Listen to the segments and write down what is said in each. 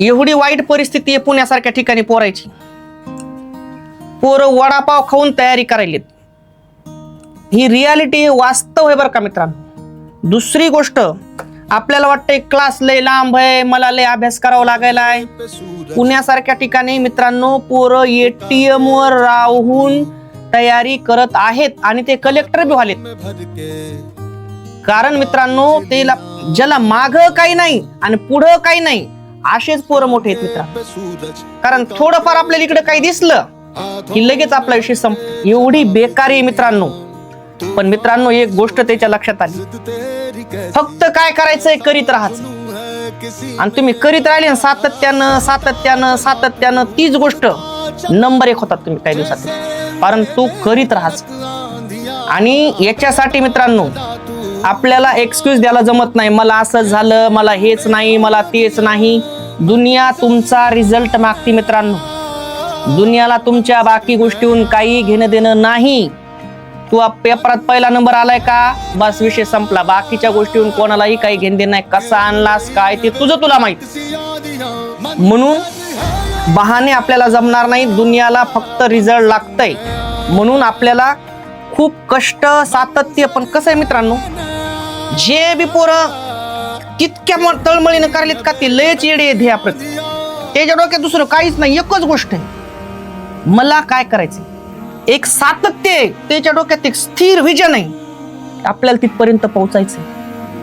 एवढी वाईट परिस्थिती आहे पुण्यासारख्या ठिकाणी पोरायची. पोरं वडापाव खाऊन तयारी करायलेत. ही रियालिटी वास्तव आहे बरं का मित्रांनो. दुसरी गोष्ट आपल्याला वाटतंय क्लास लय लांब आहे मला लय अभ्यास करावा लागायलाय पुण्यासारख्या ठिकाणी मित्रांनो पोरं एटीएम वर राहून तयारी करत आहेत आणि ते कलेक्टर बी व्हालेत. कारण मित्रांनो ते ज्याला माग काही नाही आणि पुढं काही नाही असेच पोरं मोठे आहेत मित्र कारण थोडंफार आपल्याला इकडे काही दिसलं की लगेच आपला विषय संप एवढी बेकारी आहे मित्रांनो. पण मित्रांनो एक गोष्ट त्याच्या लक्षात आली. फक्त काय करायचंय? करीत राहायचं. आणि तुम्ही करीत राहिले ना सातत्यानं सातत्यानं सातत्यानं तीच गोष्ट नंबर एक होतात तुम्ही काही दिवसात. परंतु करीत राहाच आणि याच्यासाठी मित्रांनो आपल्याला एक्सक्यूज द्यायला जमत नाही. मला असं झालं मला हेच नाही मला तेच नाही. दुनिया तुमचा रिझल्ट मागती मित्रांनो. दुनियाला तुमच्या बाकी गोष्टीहून काही घेणं देणं नाही. तू पेपरात पहिला नंबर आलाय का? बस विषय संपला. बाकीच्या गोष्टीहून कोणालाही काही घेणं देणं नाही. कसा आणलास काय ते तुझं तुला माहीत. म्हणून बहाने आपल्याला जमणार नाही. दुनियाला फक्त रिझल्ट लागतंय. म्हणून आपल्याला खूप कष्ट सातत्य पण कसं आहे मित्रांनो? जे बी पोरं कितक्या म- तळमळीनं करलेत का ते लयच येडे आहेत ध्येयाप्रत त्याच्या डोक्यात दुसरं काहीच नाही एकच गोष्ट आहे. मला काय करायचं एक सातत्य आहे. त्याच्या डोक्यात एक स्थिर विजन आहे. आपल्याला तिथपर्यंत पोहोचायचं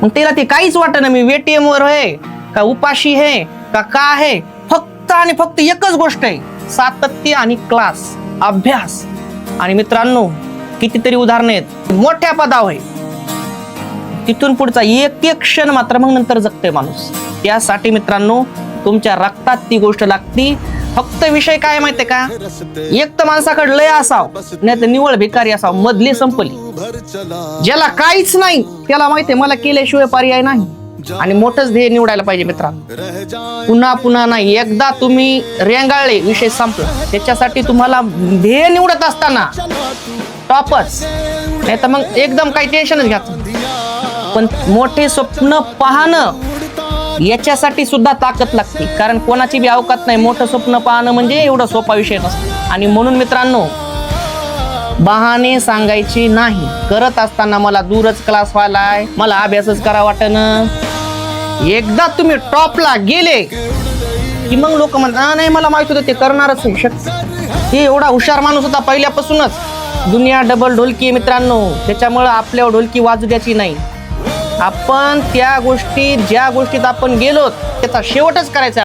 मग त्याला ते काहीच वाटत ना मी वेटीएम वर आहे का उपाशी आहे का का आहे फक्त आणि फक्त एकच गोष्ट आहे. सातत्य आणि क्लास अभ्यास. आणि मित्रांनो कितीतरी उदाहरणं आहेत. मोठ्या पदावर आहे. तिथून पुढचा एक एक क्षण मात्र मग नंतर जगते माणूस. त्यासाठी मित्रांनो तुमच्या रक्तात ती गोष्ट लागती. फक्त विषय काय माहितीये का? एक तर माणसाकडे लय असाव नाही तर निवळ भिकारी असाव मधली संपली. ज्याला काहीच नाही त्याला माहितीये मला केल्याशिवाय पर्याय नाही. आणि मोठंच ध्येय निवडायला पाहिजे मित्रांनो. पुन्हा पुन्हा नाही एकदा तुम्ही रेंगाळले विषय संपला. त्याच्यासाठी तुम्हाला ध्येय निवडत असताना टॉपच. नाही तर मग एकदम काही टेन्शनच घ्यायचं पण मोठे स्वप्न पाहणं याच्यासाठी सुद्धा ताकद लागते. कारण कोणाची बी अवकात नाही मोठं स्वप्न पाहणं म्हणजे एवढा सोपा विषय नसतो. आणि म्हणून मित्रांनो बहाने सांगायची नाही. करत असताना मला दूरच क्लास व्हायलाय मला अभ्यासच करा वाटणं. एकदा तुम्ही टॉपला गेले की मग लोक म्हणतात नाही मला माहीत होतं ते करणारच होऊ शकत हे एवढा हुशार माणूस होता पहिल्यापासूनच. दुनिया डबल ढोलकी आहे मित्रांनो. त्याच्यामुळं आपल्यावर ढोलकी वाजू द्यायची नाही. आपण त्या गोष्टी ज्या गोष्टीत आपण गेलो त्याचा शेवटच करायचा